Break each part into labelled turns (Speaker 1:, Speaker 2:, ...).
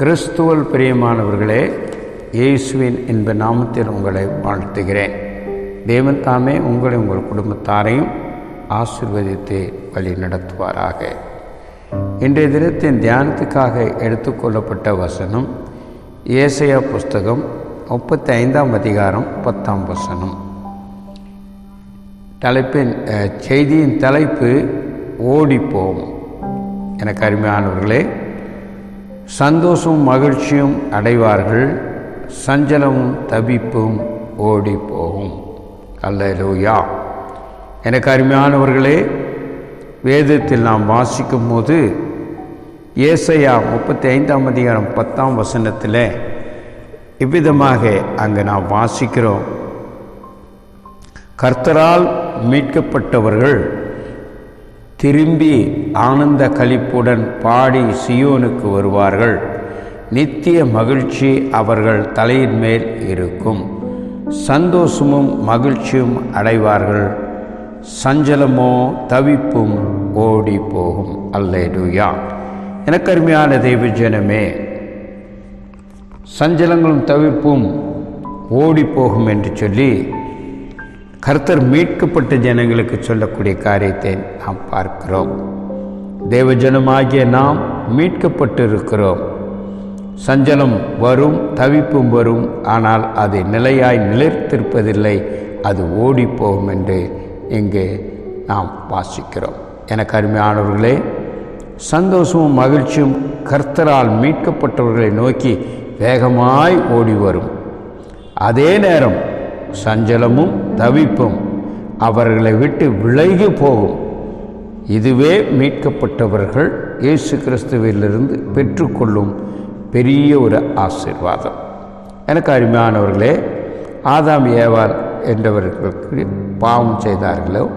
Speaker 1: கிறிஸ்துவல் பிரியமானவர்களே இயேசுவின் என்ப நாமத்தில் உங்களை வாழ்த்துகிறேன். தேவன் தாமே உங்களை உங்கள் குடும்பத்தாரையும் ஆசிர்வதித்து வழி நடத்துவாராக. இன்றைய தினத்தின் தியானத்துக்காக எடுத்துக்கொள்ளப்பட்ட வசனம் ஏசையா புஸ்தகம் முப்பத்தி ஐந்தாம் அதிகாரம் பத்தாம் வசனம். தலைப்பின் செய்தியின் தலைப்பு ஓடிப்போம். எனக்கு அருமையானவர்களே சந்தோஷமும் மகிழ்ச்சியும் அடைவார்கள். சஞ்சலமும் தவிப்பும் ஓடி போகும். அல்லேலூயா. எனக்கு அருமையானவர்களே வேதத்தில் நாம் வாசிக்கும் போது ஏசையா முப்பத்தி ஐந்தாம் அதிகாரம் பத்தாம் வசனத்தில் இவ்விதமாக அங்கே நாம் வாசிக்கிறோம். கர்த்தரால் மீட்கப்பட்டவர்கள் திரும்பி ஆனந்த களிப்புடன் பாடி சியோனுக்கு வருவார்கள். நித்திய மகிழ்ச்சி அவர்கள் தலையின் மேல் இருக்கும். சந்தோஷமும் மகிழ்ச்சியும் அடைவார்கள். சஞ்சலமோ தவிப்பும் ஓடி போகும். அல்லேடுயா எனக்கருமையான தெய்வ ஜனமே சஞ்சலங்களும் தவிப்பும் ஓடி போகும் என்று சொல்லி கர்த்தர் மீட்கப்பட்ட ஜனங்களுக்கு சொல்லக்கூடிய காரியத்தை நாம் பார்க்கிறோம். தேவஜனமாகிய நாம் மீட்கப்பட்டிருக்கிறோம். சஞ்சலம் வரும் தவிப்பும் வரும் ஆனால் அது நிலையாய் நிலைத்திருப்பதில்லை. அது ஓடிப்போகும் என்று இங்கு நாம் வாசிக்கிறோம். எனக்கு அருமையானவர்களே சந்தோஷமும் மகிழ்ச்சியும் கர்த்தரால் மீட்கப்பட்டவர்களை நோக்கி வேகமாய் ஓடி வரும் அதே நேரம் சஞ்சலமும் தவிப்பும் அவர்களை விட்டு விலகி போகும். இதுவே மீட்கப்பட்டவர்கள் இயேசு கிறிஸ்துவிலிருந்து பெற்றுக்கொள்ளும் பெரிய ஒரு ஆசீர்வாதம். எனக்கு அருமையானவர்களே ஆதாம் ஏவால் என்றவர்களுக்கு பாவம் செய்தார்களோ?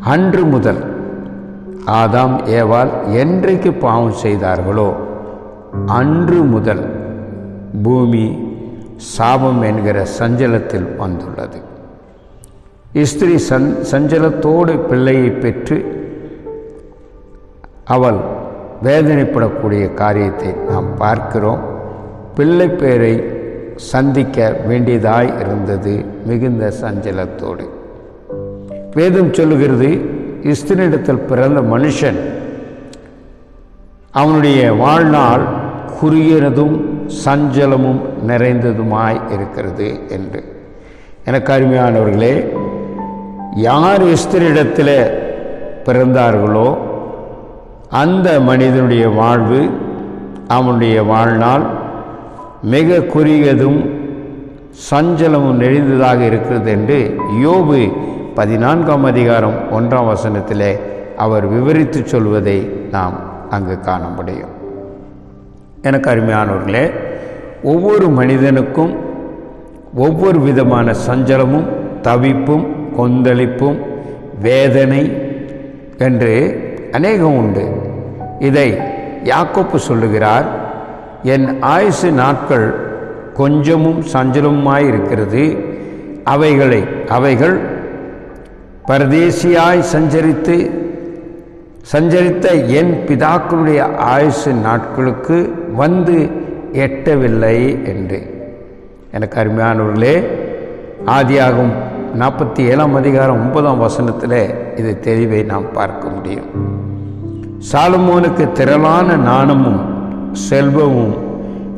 Speaker 1: அன்று முதல் ஆதாம் ஏவால் என்றைக்கு பாவம் செய்தார்களோ? அன்று முதல் பூமி சாபம் என்கிற சஞ்சலத்தில் வந்துள்ளது. ஸ்திரீ சன் சஞ்சலத்தோடு பிள்ளையை பெற்று அவள் வேதனைப்படக்கூடிய காரியத்தை நாம் பார்க்கிறோம். பிள்ளை பேரை சந்திக்க வேண்டியதாய் இருந்தது மிகுந்த சஞ்சலத்தோடு. வேதம் சொல்லுகிறது இஸ்தினிடத்தில் பிறந்த மனுஷன் அவனுடைய வாழ்நாள் குறுகிறதும் சஞ்சலமும் நிறைந்ததுமாய் இருக்கிறது என்று. எனக்கு அருமையானவர்களே யார் இஸ்திரிடத்தில் பிறந்தார்களோ அந்த மனிதனுடைய வாழ்வு அவனுடைய வாழ்நாள் மிக குறுகியதும் சஞ்சலமும் நெறிந்ததாக இருக்கிறது என்று யோபு பதினான்காம் அதிகாரம் ஒன்றாம் வசனத்திலே அவர் விவரித்து சொல்வதை நாம் அங்கு காண முடியும். எனக்கு அருமையானவர்களே ஒவ்வொரு மனிதனுக்கும் ஒவ்வொரு விதமான சஞ்சலமும் தவிப்பும் கொந்தளிப்பும் வேதனை என்று அநேகம் உண்டு. இதை யாக்கோப்பு சொல்லுகிறார் என் ஆயுசு நாட்கள் கொஞ்சமும் சஞ்சலமுமாய் இருக்கிறது. அவைகளை அவைகள் பரதேசியாய் சஞ்சரித்து சஞ்சரித்த என் பிதாக்களுடைய ஆயுசு நாட்களுக்கு வந்து எட்டவில்லை என்று. எனக்கு அருமையானவர்களே ஆதியாகும் நாற்பத்தி ஏழாம் அதிகாரம் ஒன்பதாம் வசனத்தில் இது தெளிவை நாம் பார்க்க முடியும். சாலமோனுக்கு திரளான நாணமும் செல்வமும்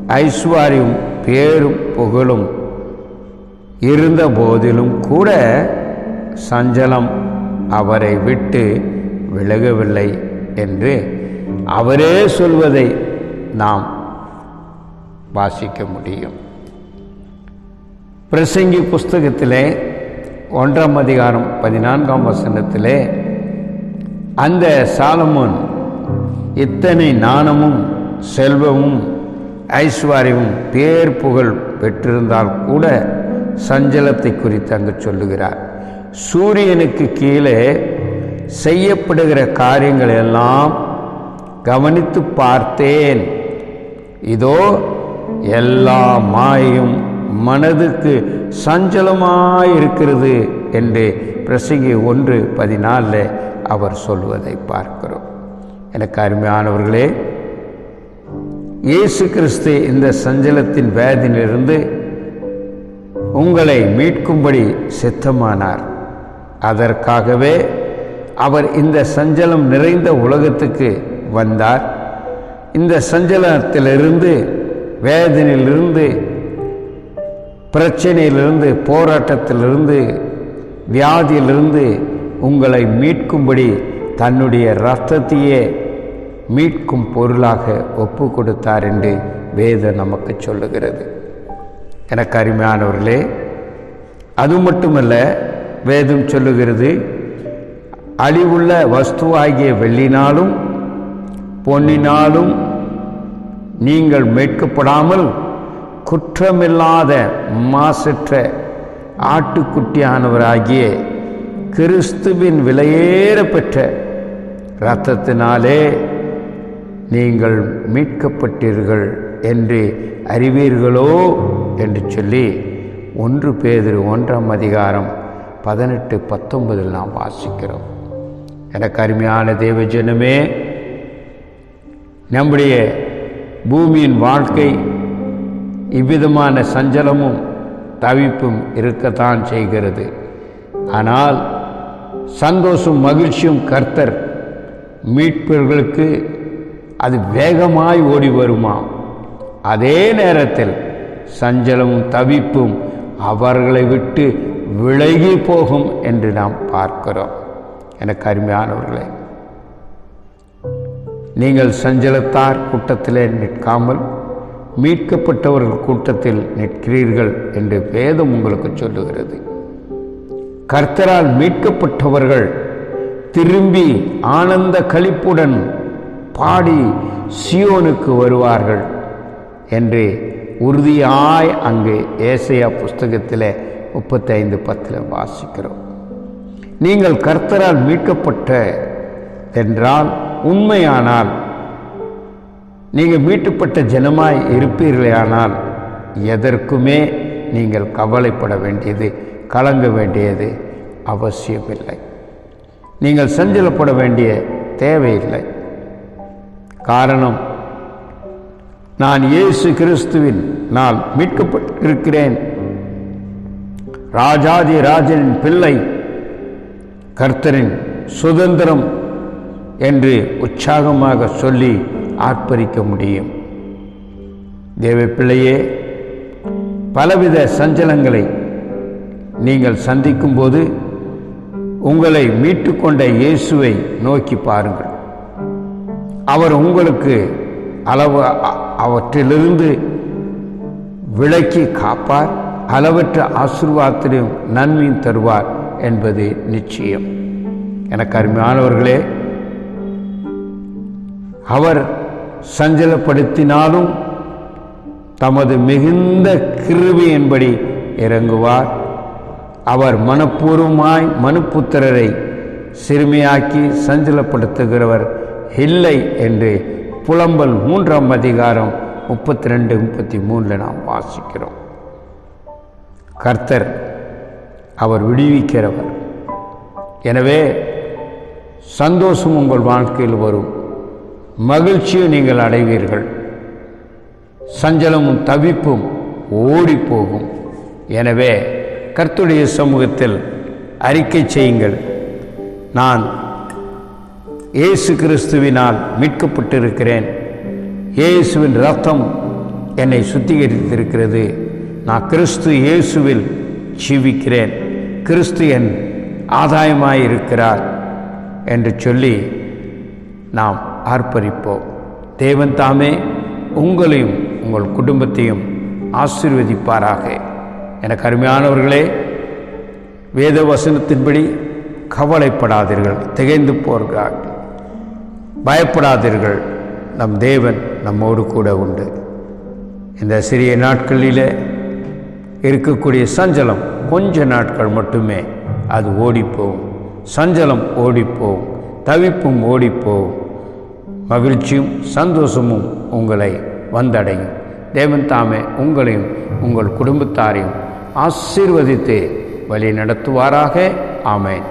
Speaker 1: ஐஸ்வர்யம் பேரும் புகழும் இருந்த போதிலும் கூட சஞ்சலம் அவரை விட்டு விலகவில்லை என்று அவரே சொல்வதை நாம் வாசிக்க முடியும். பிரசங்கி புஸ்தகத்திலே ஒன்றாம் அதிகாரம் பதினான்காம் வசனத்திலே அந்த சாலமோன் இத்தனை நாணமும் செல்வமும் ஐஸ்வர்யமும் பேர் புகழ் பெற்றிருந்தால் கூட சஞ்சலத்தை குறித்து அங்கு சொல்லுகிறார். சூரியனுக்கு கீழே செய்யப்படுகிற காரியங்கள் எல்லாம் கவனித்து பார்த்தேன். இதோ எல்லா மாயும் மனதுக்கு சஞ்சலமாயிருக்கிறது என்று பிரசங்கி ஒன்று பதினாலில் அவர் சொல்வதை பார்க்கிறோம். எனக்கு அருமையானவர்களே இயேசு கிறிஸ்து இந்த சஞ்சலத்தின் வேதியிலிருந்து உங்களை மீட்கும்படி சித்தமானார். அதற்காகவே அவர் இந்த சஞ்சலம் நிறைந்த உலகத்துக்கு வந்தார். இந்த சஞ்சலனத்திலிருந்து வேதனையிலிருந்து பிரச்சனையிலிருந்து போராட்டத்திலிருந்து வியாதியிலிருந்து உங்களை மீட்கும்படி தன்னுடைய ரத்தத்தையே மீட்கும் பொருளாக ஒப்பு கொடுத்தார் என்று வேதம் நமக்கு சொல்லுகிறது. எனக்கு அருமையானவர்களே அது மட்டுமல்ல வேதம் சொல்லுகிறது அழிவுள்ள வஸ்துவாகிய வெள்ளினாலும் பொன்னினாலும் நீங்கள் மீட்கப்படாமல் குற்றமில்லாத மாசற்ற ஆட்டுக்குட்டியானவராகிய கிறிஸ்துவின் விலையேற பெற்ற இரத்தத்தினாலே நீங்கள் மீட்கப்பட்டீர்கள் என்று அறிவீர்களோ என்று சொல்லி ஒன்று பேதிரு ஒன்றாம் அதிகாரம் பதினெட்டு பத்தொன்பதில் நாம் வாசிக்கிறோம். எனக்கு அருமையான தேவஜனமே நம்முடைய பூமியின் வாழ்க்கை இவ்விதமான சஞ்சலமும் தவிப்பும் இருக்கத்தான் செய்கிறது. ஆனால் சந்தோஷம் மகிழ்ச்சியும் கர்த்தர் மீட்பர்களுக்கு அது வேகமாய் ஓடி வருமாம் அதே நேரத்தில் சஞ்சலமும் தவிப்பும் அவர்களை விட்டு விலகி போகும் என்று நாம் பார்க்கிறோம். எனக்கு அருமையானவர்களே நீங்கள் சஞ்சலத்தார் கூட்டத்திலே நிற்காமல் மீட்கப்பட்டவர்கள் கூட்டத்தில் நிற்கிறீர்கள் என்று வேதம் உங்களுக்கு சொல்லுகிறது. கர்த்தரால் மீட்கப்பட்டவர்கள் திரும்பி ஆனந்த கழிப்புடன் பாடி சியோனுக்கு வருவார்கள் என்று உறுதியாய் அங்கு ஏசையா புஸ்தகத்தில் முப்பத்தைந்து பத்தில் வாசிக்கிறோம். நீங்கள் கர்த்தரால் மீட்கப்பட்ட என்றால் உண்மையானால் நீங்கள் மீட்டுப்பட்ட ஜனமாய் இருப்பீர்களேயானால் எதற்குமே நீங்கள் கவலைப்பட வேண்டியது கலங்க வேண்டியது அவசியமில்லை. நீங்கள் சஞ்சலப்பட வேண்டிய தேவையில்லை. காரணம் நான் இயேசு கிறிஸ்துவின் நான் மீட்கப்பட்டிருக்கிறேன். ராஜாதி ராஜனின் பிள்ளை கர்த்தரின் சுதந்திரம் என்று உற்சாகமாக சொல்லி ஆர்ப்பரிக்க முடியும். தேவப்பிள்ளையே பலவித சஞ்சலங்களை நீங்கள் சந்திக்கும்போது உங்களை மீட்டுக்கொண்ட இயேசுவை நோக்கி பாருங்கள். அவர் உங்களுக்கு அளவு அவற்றிலிருந்து விலக்கி காப்பார் அளவற்ற ஆசிர்வாதத்திலும் நன்மையும் தருவார் என்பது நிச்சயம். எனக்கு அருமையானவர்களே அவர் சஞ்சலப்படுத்தினாலும் தமது மிகுந்த கிருபையின்படி இறங்குவார். அவர் மனப்பூர்வமாய் மனுப்புத்திரரை சிறுமியாக்கி சஞ்சலப்படுத்துகிறவர் இல்லை என்று புலம்பல் மூன்றாம் அதிகாரம் முப்பத்தி ரெண்டு முப்பத்தி மூணில் நாம் வாசிக்கிறோம். கர்த்தர் அவர் விடுவிக்கிறவர். எனவே சந்தோஷம் உங்கள் வாழ்க்கையில் வரும். மகிழ்ச்சியும் நீங்கள் அடைவீர்கள். சஞ்சலமும் தவிப்பும் ஓடிப்போகும். எனவே கர்த்துடைய சமூகத்தில் அறிக்கை செய்யுங்கள். நான் இயேசு கிறிஸ்துவினால் மீட்கப்பட்டிருக்கிறேன். இயேசுவின் ரத்தம் என்னை சுத்திகரித்திருக்கிறது. நான் கிறிஸ்து இயேசுவில் ஜீவிக்கிறேன். கிறிஸ்து என் ஆதாயமாயிருக்கிறார் என்று சொல்லி நாம் ஆர்ப்பரிப்போம் தேவன் தாமே உங்களையும் உங்கள் குடும்பத்தையும் ஆசிர்வதிப்பாராக. எனக்கு அருமையானவர்களே வேத வசனத்தின்படி கவலைப்படாதீர்கள் திகைந்து போர்கள். பயப்படாதீர்கள் நம் தேவன் நம்மோடு கூட உண்டு. இந்த சிறிய நாட்களில் இருக்கக்கூடிய சஞ்சலம் கொஞ்ச நாட்கள் மட்டுமே அது ஓடிப்போகும் சஞ்சலம் ஓடிப்போகும் தவிப்பும் ஓடிப்போகும் மகிழ்ச்சியும் சந்தோஷமும் உங்களை வந்தடையும். தேவன் தாமே உங்களையும் உங்கள் குடும்பத்தாரையும் ஆசீர்வதித்து வழி நடத்துவாராக ஆமேன்.